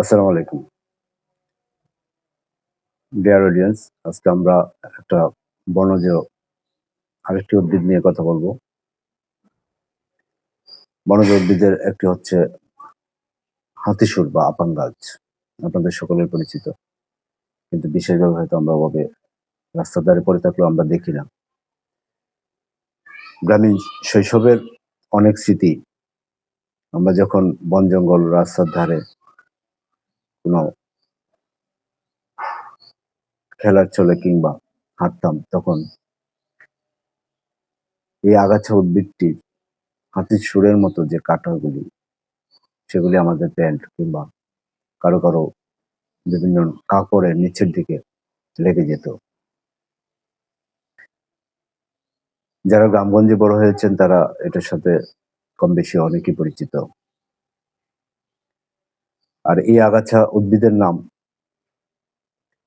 আসসালামু আলাইকুম। Dear audience আজকে আমরা একটা বনজ আরেকটি উদ্ভিদ নিয়ে কথা বলব। বনজ উদ্ভিদের একটি হচ্ছে হাতিসুর বা আপাং গাছ। আপনাদের সকলের পরিচিত। কিন্তু বিশেষভাবে হয়তো আমরা ওভাবে রাস্তার ধারে পড়ে থাকলেও আমরা দেখি না। গ্রামীণ শৈশবের অনেক স্মৃতি আমরা যখন বন জঙ্গল রাস্তার ধারে কোনো খেলার চলে কিংবা হাঁটতাম তখন এই আগাছা উদ্ভিদটি হাতির সুরের মতো যে কাঁটাগুলি, সেগুলি আমাদের প্যান্ট কিংবা কারও কারও বিভিন্ন কাপড়ের নিচের দিকে লেগে যেত। যারা গ্রামগঞ্জে বড় হয়েছেন তারা এটার সাথে কম বেশি অনেকেই পরিচিত। আর এই আগাছা উদ্ভিদের নাম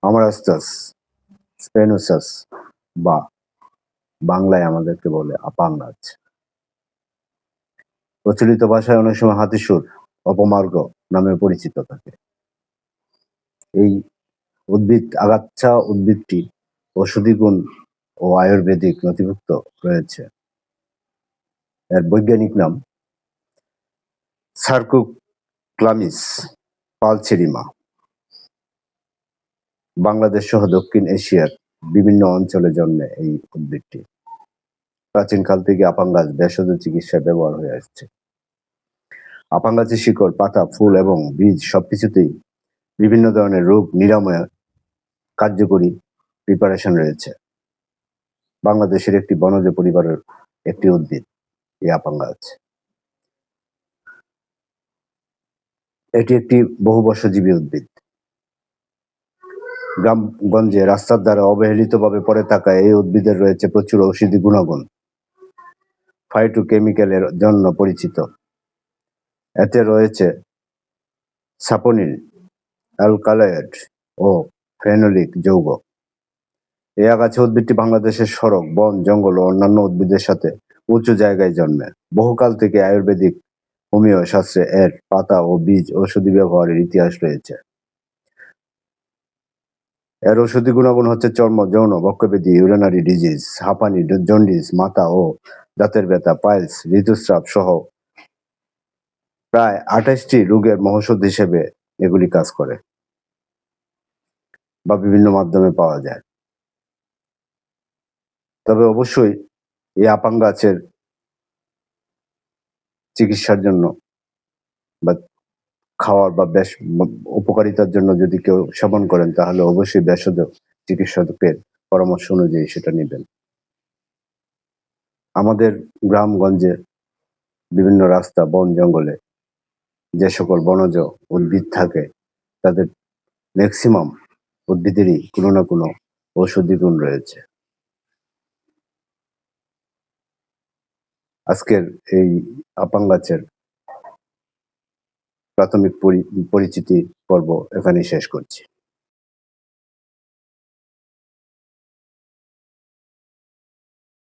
আমারাস্টাস স্পেনোসাস বা বাংলায় আমাদেরকে বলে আপাং গাছ প্রচলিত ভাষায় অনেক সময় হাতিসুর, অপমার্গ নামে পরিচিত থাকে। এই উদ্ভিদ, আগাছা উদ্ভিদটি ঔষধি গুণ ও আয়ুর্বেদিক নথিভুক্ত রয়েছে। এর বৈজ্ঞানিক নাম সার্কোক্লামিস। পালচেরিমা বাংলাদেশ সহ দক্ষিণ এশিয়ার বিভিন্ন অঞ্চলে জন্মে এই উদ্ভিদটি। প্রাচীনকাল থেকে আপাং গাছ ভেষজ চিকিৎসায় ব্যবহার হয়ে আসছে। আপাং গাছের শিকড়, পাতা, ফুল এবং বীজ সবকিছুতেই বিভিন্ন ধরনের রোগ নিরাময় কার্যকরী প্রিপারেশন রয়েছে। বাংলাদেশের একটি বনজ পরিবারের একটি উদ্ভিদ, এই আপাং গাছ এটি একটি বহু বর্ষজীবী উদ্ভিদ। গ্রামগঞ্জে রাস্তার দ্বারা অবহেলিতভাবে পড়ে থাকা এই উদ্ভিদের রয়েছে প্রচুর ঔষধি গুণাগুণ। ফাইটোকেমিক্যালের জন্য পরিচিত। এতে রয়েছে সাপোনিল, অ্যালকালয়েড ও ফেনোলিক যৌগ। এই আগাছা উদ্ভিদটি বাংলাদেশের সড়ক, বন, জঙ্গল ও অন্যান্য উদ্ভিদের সাথে উঁচু জায়গায় জন্মে। বহুকাল থেকে আয়ুর্বেদিক হোমিও শাস্ত্রে এর পাতা ও বীজ ঔষধি ব্যবহারের ইতিহাস রয়েছে। এর ঔষধি গুণাগুণ হচ্ছে চর্ম, যৌন, বক্ষব্যাধি ইউরিনারি ডিজিজ হাঁপানি জন্ডিস মাথা ও দাঁতের ব্যথা পাইলস ঋতুস্রাব সহ প্রায় আঠাশটি রোগের মহৌষধ হিসেবে এগুলি কাজ করে বা বিভিন্ন মাধ্যমে পাওয়া যায়। তবে অবশ্যই এই আপাং গাছের চিকিৎসার জন্য বা খাওয়ার বা বেশ উপকারিতার জন্য যদি কেউ সেবন করেন, তাহলে অবশ্যই ভেষজ চিকিৎসকের পরামর্শ অনুযায়ী সেটা নেবেন। আমাদের গ্রামগঞ্জে বিভিন্ন রাস্তা, বন জঙ্গলে যে সকল বনজ উদ্ভিদ থাকে, তাদের ম্যাক্সিমাম উদ্ভিদেরই কোনো না কোনো ঔষধি গুণ রয়েছে। আজকের এই আপাং গাছের প্রাথমিক পরিচিতি পর্ব এখানেই শেষ করছি।